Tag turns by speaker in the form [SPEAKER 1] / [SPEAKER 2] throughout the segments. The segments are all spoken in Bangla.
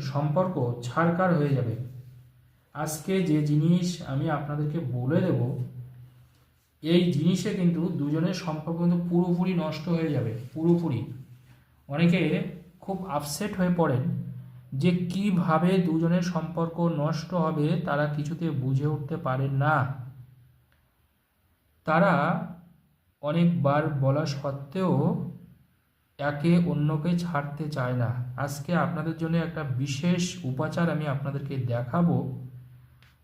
[SPEAKER 1] সম্পর্ক ছাড়কার হয়ে যাবে। আজকে যে জিনিস আমি আপনাদেরকে বলে দেব, এই জিনিসে কিন্তু দুজনের সম্পর্ক কিন্তু পুরোপুরি নষ্ট হয়ে যাবে, পুরোপুরি। অনেকে খুব আপসেট হয়ে পড়েন যে কীভাবে দুজনের সম্পর্ক নষ্ট হবে তারা কিছুতে বুঝে উঠতে পারেন না। তারা অনেকবার বলা সত্ত্বেও একে অন্যকে ছাড়তে চায় না। আজকে আপনাদের জন্য একটা বিশেষ উপাচার আমি আপনাদেরকে দেখাবো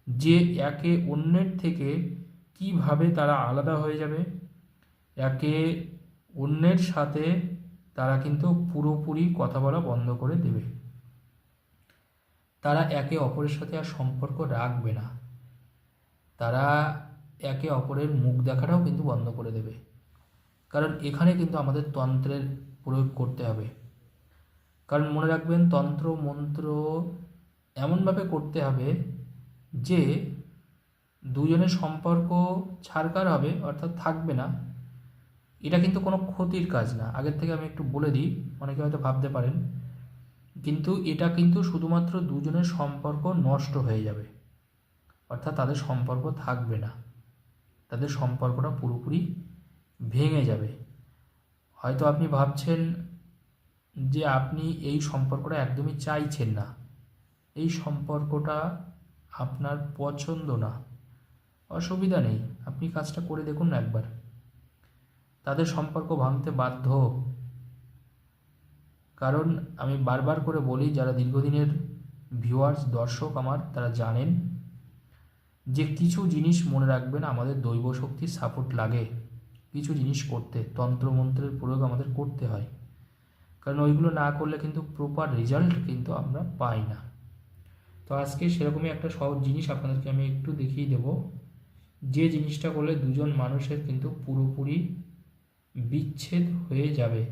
[SPEAKER 1] যে একে অন্যের থেকে কীভাবে তারা আলাদা হয়ে যাবে। একে অন্যের সাথে তারা কিন্তু পুরোপুরি কথা বলা বন্ধ করে দেবে। তারা একে অপরের সাথে আর সম্পর্ক রাখবে না। তারা একে অপরের মুখ দেখাটাও কিন্তু বন্ধ করে দেবে। কারণ এখানে কিন্তু আমাদের তন্ত্রের প্রয়োগ করতে হবে। কারণ মনে রাখবেন, তন্ত্র, মন্ত্র এমনভাবে করতে হবে যে দুজনের সম্পর্ক ছাড়কার হবে, অর্থাৎ থাকবে না। এটা কিন্তু কোনো ক্ষতির কাজ না। আগের থেকে আমি একটু বলে দিই, অনেকে হয়তো ভাবতে পারেন। কিন্তু এটা কিন্তু শুধুমাত্র দুজনের সম্পর্ক নষ্ট হয়ে যাবে। অর্থাৎ তাদের সম্পর্ক থাকবে না। তাদের সম্পর্কটা পুরোপুরি ভেঙে যাবে। হয়তো আপনি ভাবছেন যে আপনি এই সম্পর্কটা একদমই চাইছেন না। এই সম্পর্কটা আপনার পছন্দ না। অসুবিধা নেই, আপনি কাজটা করে দেখুন না একবার। তাদের সম্পর্ক ভাঙতে বাধ্য। কারণ আমি বারবার করে বলি, যারা দীর্ঘদিনের ভিউয়ার্স দর্শক আমার, তারা জানেন যে কিছু জিনিস মনে রাখবেন, আমাদের দৈব শক্তির সাপোর্ট লাগে। কিছু জিনিস করতে, তন্ত্রমন্ত্রের প্রয়োগ আমাদের করতে হয়। কারণ ওইগুলো না করলে কিন্তু প্রপার রেজাল্ট কিন্তু আমরা পাই না। তো আজকে সেরকমই একটা সহজ জিনিস আপনাদেরকে আমি একটু দেখিয়ে দেব। যে জিনিসটা করলে দুজন মানুষের কিন্তু পুরোপুরি বিচ্ছেদ হয়ে যাবে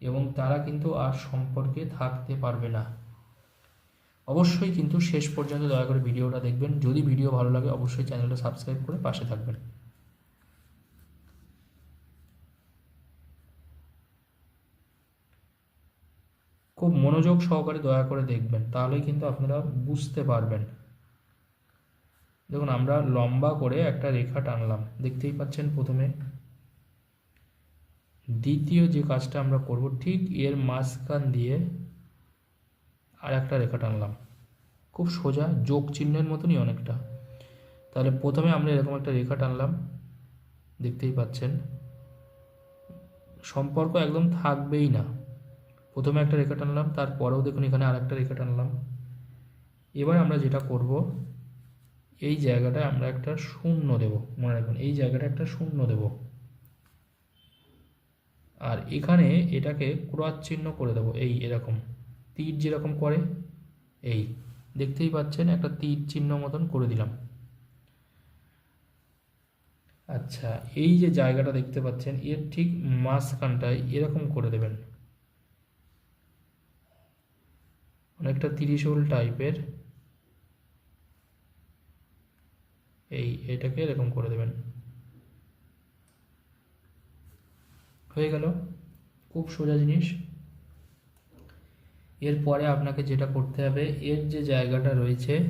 [SPEAKER 1] এবং তারা কিন্তু আর সম্পর্কে থাকতে পারবে না। অবশ্যই কিন্তু শেষ পর্যন্ত দয়া করে ভিডিওটা দেখবেন। যদি ভিডিও ভালো লাগে, অবশ্যই চ্যানেলটা সাবস্ক্রাইব করে পাশে থাকবেন। খুব মনোযোগ সহকারে দয়া করে দেখবেন তাহলেই কিন্তু আপনারা বুঝতে পারবেন। দেখুন আমরা লম্বা করে একটা রেখা টানলাম দেখতেই পাচ্ছেন প্রথমে। দ্বিতীয় যে কাজটা আমরা করব ঠিক এর মাঝখান দিয়ে আর একটা রেখা টানলাম। খুব সোজা যোগ চিহ্নের মতনই অনেকটা। তাহলে প্রথমে আমরা এরকম একটা রেখা টানলাম দেখতেই পাচ্ছেন। সম্পর্ক একদম থাকবেই না। প্রথমে একটা রেখা টানলাম, তারপরেও দেখুন এখানে আর একটা রেখা টানলাম। এবার আমরা যেটা করব, এই জায়গাটায় আমরা একটা শূন্য দেব, মনে রাখবেন, এই জায়গাটা একটা শূন্য দেব। আর এখানে এটাকে ক্রস চিহ্ন করে দেবো, এই এরকম, তীর যেরকম করে, এই, দেখতেই পাচ্ছেন, একটা তীর চিহ্ন মতন করে দিলাম। আচ্ছা এই যে জায়গাটা দেখতে পাচ্ছেন, এর ঠিক মাঝখানটায় এরকম করে দেবেন। অনেকটা ত্রিশূল টাইপের এই এটাকে এরকম করে দেবেন। হয়ে গেল। খুব সোজা জিনিস। এরপরে আপনাকে যেটা করতে হবে, এর যে জায়গাটা রয়েছে,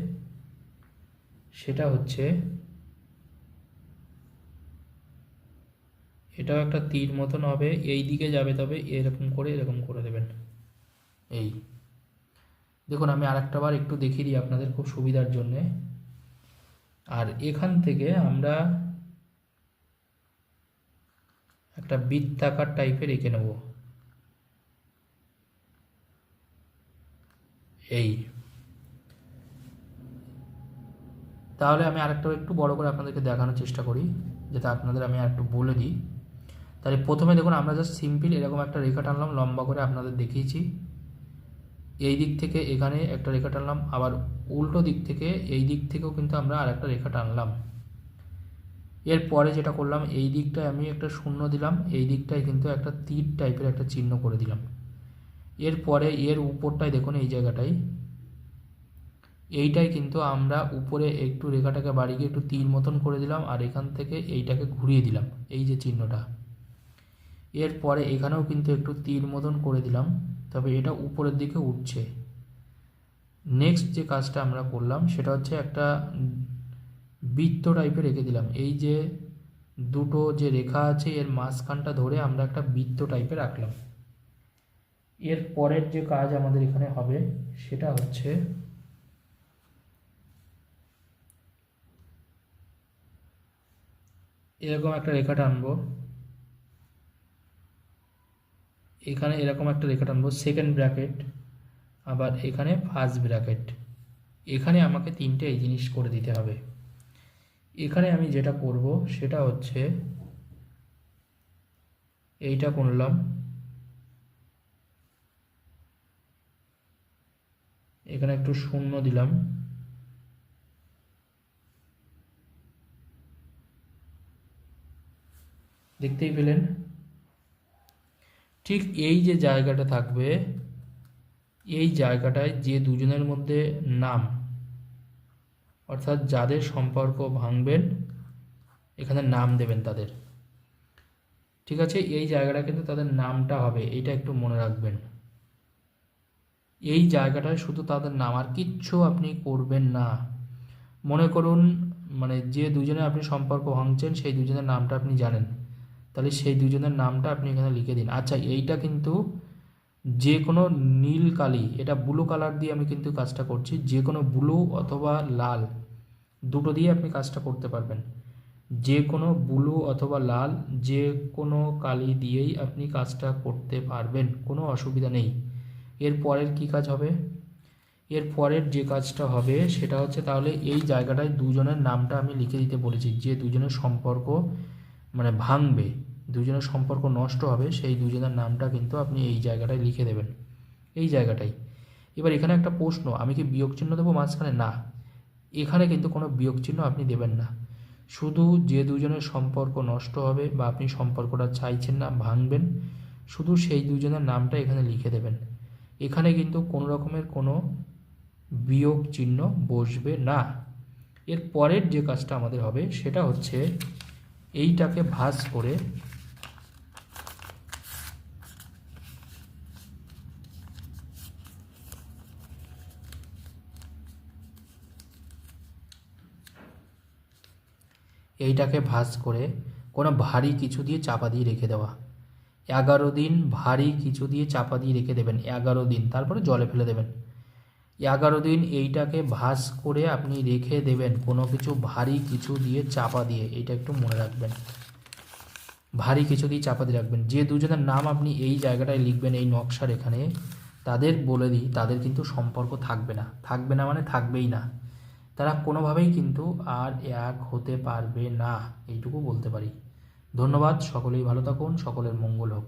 [SPEAKER 1] সেটা হচ্ছে এটাও একটা তীর মতন হবে। এই দিকে যাবে তবে এরকম করে এরকম করে দেবেন। এই। দেখুন, আমি আরেকটা বার একটু দেখিয়ে দিই আপনাদের খুব সুবিধার জন্যে। আর এখান থেকে আমরা একটা বৃত্তাকার টাইপের এঁকে নেব। এই। তাহলে আমি আরেকটা একটু বড় করে আপনাদেরকে দেখানোর চেষ্টা করি যাতে আপনাদের আমি আর একটু বলে দিই। তাহলে প্রথমে দেখুন, আমরা জাস্ট সিম্পল এরকম একটা রেখা টানলাম, লম্বা করে আপনাদের দেখিয়েছি। এই দিক থেকে এখানে একটা রেখা টানলাম, আবার উল্টো দিক থেকে এই দিক থেকেও কিন্তু আমরা আর একটা রেখা টানলাম। এরপরে যেটা করলাম, এই দিকটায় আমি একটা শূন্য দিলাম, এই দিকটায় কিন্তু একটা তীর টাইপের একটা চিহ্ন করে দিলাম। এরপরে এর উপরটায় দেখুন এই জায়গাটায় এইটাই কিন্তু আমরা উপরে একটু রেখাটাকে বাড়িয়ে একটু তীর মতন করে দিলাম, আর এখান থেকে এইটাকে ঘুরিয়ে দিলাম, এই যে চিহ্নটা। এরপরে এখানেও কিন্তু একটু তীর মতন করে দিলাম। তবে এটা উপরের দিকে উঠছে। নেক্সট যে কাজটা আমরা করলাম, সেটা হচ্ছে একটা বৃত্ত টাইপের রেখে দিলাম। এই যে দুটো যে রেখা আছে, এর মাঝখানটা ধরে আমরা একটা বৃত্ত টাইপের রাখলাম। এর পরের যে কাজ আমাদের এখানে হবে, সেটা হচ্ছে এরকম একটা রেখা টানবো। এখানে এরকম একটা রেখা টানবো সেকেন্ড ব্র্যাকেট আবার এখানে ফার্স্ট ব্র্যাকেট এখানে আমাকে তিনটে এই জিনিস করে দিতে হবে। এখানে আমি যেটা করব, সেটা হচ্ছে এইটা করলাম। এখানে একটু শূন্য দিলাম। দেখতেই পেলেন? ঠিক এই যে জায়গাটা থাকবে, এই জায়গাটায় যে দুজনের মধ্যে নাম, অর্থাৎ যাদের সম্পর্ক ভাঙবেন, এখানে নাম দেবেন তাদের। ঠিক আছে? এই জায়গাটা কিন্তু তাদের নামটা হবে এটা একটু মনে রাখবেন। এই জায়গাটায় শুধু তাদের নাম, আর কিচ্ছু আপনি করবেন না। মনে করুন মানে যে দুজনে আপনি সম্পর্ক ভাঙছেন, সেই দুজনের নামটা আপনি জানেন। তাহলে সেই দুজনের নামটা আপনি এখানে লিখে দিন। আচ্ছা এইটা কিন্তু যে কোনো নীল কালি, এটা ব্লু কালার দিয়ে আমি কিন্তু কাজটা করছি যে কোনো ব্লু অথবা লাল, দুটো দিয়ে আপনি কাজটা করতে পারবেন। যে কোনো ব্লু অথবা লাল যে কোনো কালি দিয়েই আপনি কাজটা করতে পারবেন, কোনো অসুবিধা নেই। এর পরের কী কাজ হবে? এর পরের যে কাজটা হবে, সেটা হচ্ছে তাহলে এই জায়গাটায় দুজনের নামটা আমি লিখে দিতে বলেছি, যে দুজনের সম্পর্ক মানে ভাঙবে। দুজনের সম্পর্ক নষ্ট হবে, সেই দুজনের নামটা কিন্তু আপনি এই জায়গাটায় লিখে দেবেন। এই জায়গাটাই। এবার এখানে একটা প্রশ্ন, আমি কি বিয়োগ চিহ্ন দেবো মাঝখানে? না। এখানে কিন্তু কোনো বিয়োগ চিহ্ন আপনি দেবেন না। শুধু যে দুজনের সম্পর্ক নষ্ট হবে বা আপনি সম্পর্কটা চাইছেন না, ভাঙবেন, শুধু সেই দুজনের নামটা এখানে লিখে দেবেন। এখানে কিন্তু কোনো রকমের কোনো বিয়োগ চিহ্ন বসবে না। এর পরের যে কাজটা আমাদের হবে, সেটা হচ্ছে এইটাকে ভাঁজ করে এইটাকে ভাঁজ করে কোনো ভারী কিছু দিয়ে চাপা দিয়ে রেখে দেওয়া। এগারো দিন ভারী কিছু দিয়ে চাপা দিয়ে রেখে দেবেন, এগারো দিন। তারপরে জলে ফেলে দেবেন। এগারো দিন এইটাকে ভাঁজ করে আপনি রেখে দেবেন কোনো কিছু ভারী কিছু দিয়ে চাপা দিয়ে। এইটা একটু মনে রাখবেন। ভারী কিছু দিয়ে চাপা দিয়ে রাখবেন। যে দুজনের নাম আপনি এই জায়গাটায় লিখবেন, এই নকশার এখানে, তাদের বলে দিই, তাদের কিন্তু সম্পর্ক থাকবে না। থাকবে না মানে থাকবেই না। তারা কোনোভাবেই কিন্তু আর এক হতে পারবে না। এইটুকু বলতে পারি। ধন্যবাদ, সকলেই ভালো থাকুন, সকলের মঙ্গল হোক।